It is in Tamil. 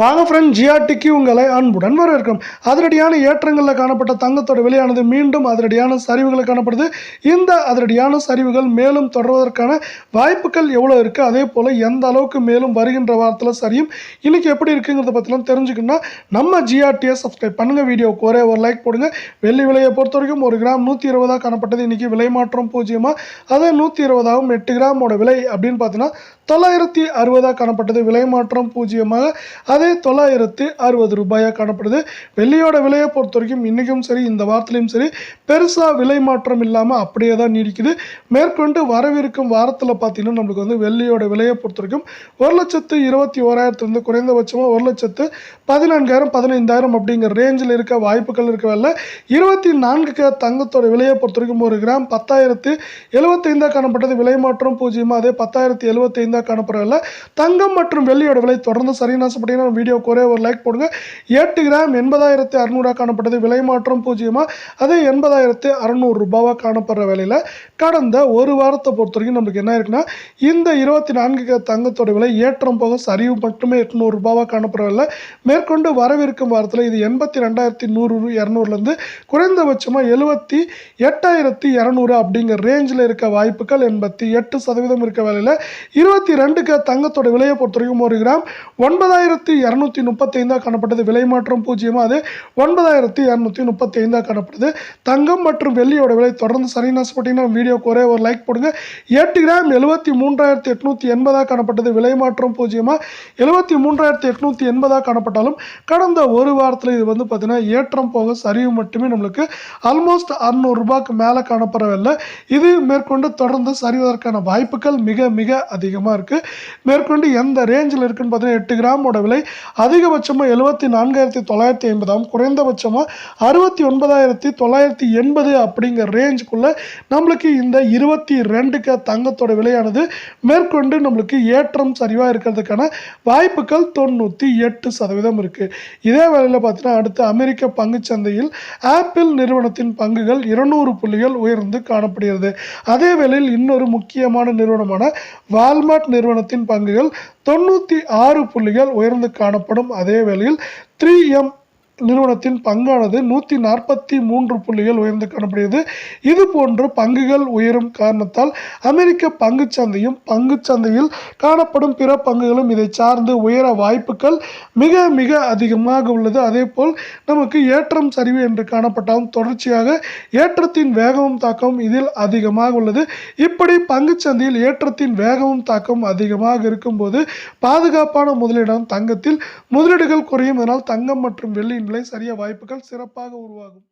வாங்க ஃப்ரெண்ட் ஜிஆர்டிக்கு உங்களை அன்புடன் வரவேற்கும் அதிரடியான ஏற்றங்களில் காணப்பட்ட தங்கத்தோட விலையானது மீண்டும் அதிரடியான சரிவுகளை காணப்படுது. இந்த அதிரடியான சரிவுகள் மேலும் தொடர்வதற்கான வாய்ப்புகள் எவ்வளோ இருக்குது அதே போல் எந்த அளவுக்கு மேலும் வருகின்ற வாரத்தில் சரியும் இன்றைக்கி எப்படி இருக்குங்கிறத பற்றிலாம் தெரிஞ்சுக்கணும்னா நம்ம ஜிஆர்டியை சப்ஸ்கிரைப் பண்ணுங்கள் வீடியோக்கு ஒரே ஒரு லைக் போடுங்க. வெள்ளி விலையை பொறுத்த வரைக்கும் ஒரு கிராம் நூற்றி இருபதாக காணப்பட்டது. இன்றைக்கி விலை மாற்றம் பூஜ்ஜியமாக அதே நூற்றி இருபதாகவும் எட்டு கிராமோட விலை அப்படின்னு பார்த்தீங்கன்னா தொள்ளாயிரத்தி அறுபதாக காணப்பட்டது. விலை மாற்றம் பூஜ்ஜியமாக. அதே தொள்ளாயிரத்து அறுபது ரூபாயாக காணப்படுது. வெள்ளியோட விலையை பொறுத்த வரைக்கும் இன்றைக்கும் சரி இந்த வாரத்துலையும் சரி பெருசாக விலை மாற்றம் இல்லாமல் அப்படியே தான் நீடிக்குது. மேற்கொண்டு வரவிருக்கும் வாரத்தில் பார்த்தீங்கன்னா நம்மளுக்கு வந்து வெள்ளியோட விலையை பொறுத்த வரைக்கும் ஒரு லட்சத்து இருபத்தி ஓராயிரத்துலேருந்து குறைந்தபட்சமாக ஒரு லட்சத்து பதினான்காயிரம் பதினைந்தாயிரம் அப்படிங்கிற ரேஞ்சில் இருக்க வாய்ப்புகள் இருக்கவில்லை இருபத்தி நான்கு தங்கத்தோட விலையை பொறுத்த வரைக்கும் ஒரு கிராம் பத்தாயிரத்து எழுபத்தைந்தாக காணப்பட்டது. விலை மாற்றம் பூஜ்ஜியமாக அதே பத்தாயிரத்தி எழுபத்தைந்தாக காணப்படவில்லை தங்கம் மற்றும் வெள்ளியோட விலை தொடர்ந்து சரின்னு மாற்றம் வீடியோக்கு ஒரே ஒரு லைக் போடுங்க. எட்டு கிராம் எண்பதாயிரத்து அறுநூறாக காணப்பட்டது. விலை மாற்றம் பூஜ்ஜியமாக அதே எண்பதாயிரத்து அறநூறு ரூபாவாக காணப்படுற விலையில் கடந்த ஒரு வாரத்தை பொறுத்த வரைக்கும் நம்மளுக்கு என்ன இருக்குன்னா இந்த இருபத்தி நான்கு தங்கத்தோட விலை ஏற்றம் போக சரிவு மட்டுமே எட்நூறு ரூபாவாக காணப்படவில்லை மேற்கொண்டு வரவிருக்கும் வாரத்தில் இது எண்பத்தி ரெண்டாயிரத்தி நூறு இரநூறுலேருந்து குறைந்தபட்சமாக எழுபத்தி எட்டாயிரத்தி இரநூறு அப்படிங்கிற ரேஞ்சில் இருக்க வாய்ப்புகள் எண்பத்தி எட்டு சதவீதம் இருக்க வேலையில் இருபத்தி ரெண்டுக்கு தங்கத்தோட விலையை பொறுத்த வரைக்கும் ஒரு கிராம் ஒன்பதாயிரத்தி இரநூத்தி முப்பத்தைந்தாக காணப்பட்டது. விலை மாற்றம் பூஜ்ஜியமாக அது ஒன்பதாயிரத்தி இரநூத்தி முப்பத்தி ஐந்தாக காணப்படுது. தங்கம் மற்றும் வெள்ளியோட விலை தொடர்ந்து சரின்னு போட்டிங்கன்னா வீடியோக்கு ஒரே ஒரு லைக் போடுங்க. எட்டு கிராம் எழுபத்தி மூன்றாயிரத்தி எட்நூற்றி எண்பதாக காணப்பட்டது. விலை மாற்றம் பூஜ்ஜியமாக எழுபத்தி மூன்றாயிரத்தி எட்நூற்றி எண்பதாக காணப்பட்டாலும் கடந்த ஒரு வாரத்தில் இது வந்து பார்த்தீங்கன்னா ஏற்றம் போக சரிவு மட்டுமே நம்மளுக்கு ஆல்மோஸ்ட் அறநூறுரூபாய்க்கு மேலே காணப்படவில்லை. இது மேற்கொண்டு தொடர்ந்து சரிவதற்கான வாய்ப்புகள் மிக மிக அதிகமாக இருக்குது மேற்கொண்டு எந்த ரேஞ்சில் இருக்குன்னு பார்த்தீங்கன்னா எட்டு கிராமோட விலை அதிகபட்சமாக எழுபத்தி நான்காயிரத்தி தொள்ளாயிரத்தி ஐம்பதாம் குறைந்தபட்சமாக அறுபத்தி ஒன்பதாயிரத்தி தொள்ளாயிரத்தி எண்பது அப்படிங்கிற ரேஞ்சுக்குள்ளே நம்மளுக்கு இந்த இருபத்தி ரெண்டுக்கு தங்கத்தோட விலையானது மேற்கொண்டு நம்மளுக்கு ஏற்றம் சரிவாக இருக்கிறதுக்கான வாய்ப்புகள் தொண்ணூற்றி எட்டு சதவீதம் இருக்குது இதே வேளையில் பார்த்தீங்கன்னா அடுத்து அமெரிக்க பங்குச்சந்தையில் ஆப்பிள் நிறுவனத்தின் பங்குகள் இருநூறு புள்ளிகள் உயர்ந்து காணப்படுகிறது. அதே வேளையில் இன்னொரு முக்கியமான நிறுவனமான வால்மார்ட் நிறுவனத்தின் பங்குகள் தொண்ணூற்றி ஆறு புள்ளிகள் உயர்ந்து காணப்படும் அதே வேளையில் த்ரீ எம் நிறுவனத்தின் பங்கானது நூற்றி நாற்பத்தி மூன்று புள்ளிகள் உயர்ந்து காணப்படுகிறது. இது போன்று பங்குகள் உயரும் காரணத்தால் அமெரிக்க பங்குச்சந்தையும் பங்குச்சந்தையில் காணப்படும் பிற பங்குகளும் இதை சார்ந்து உயர வாய்ப்புகள் மிக மிக அதிகமாக உள்ளது. அதே போல் நமக்கு ஏற்றம் சரிவு என்று காணப்பட்டாலும் தொடர்ச்சியாக ஏற்றத்தின் வேகமும் தாக்கமும் இதில் அதிகமாக உள்ளது. இப்படி பங்குச்சந்தையில் ஏற்றத்தின் வேகமும் தாக்கமும் அதிகமாக இருக்கும்போது பாதுகாப்பான முதலிடம் தங்கத்தில் முதலீடுகள் குறையும். இதனால் தங்கம் மற்றும் வெள்ளியின் விலை சரிய வாய்ப்புகள் சிறப்பாக உருவாகும்.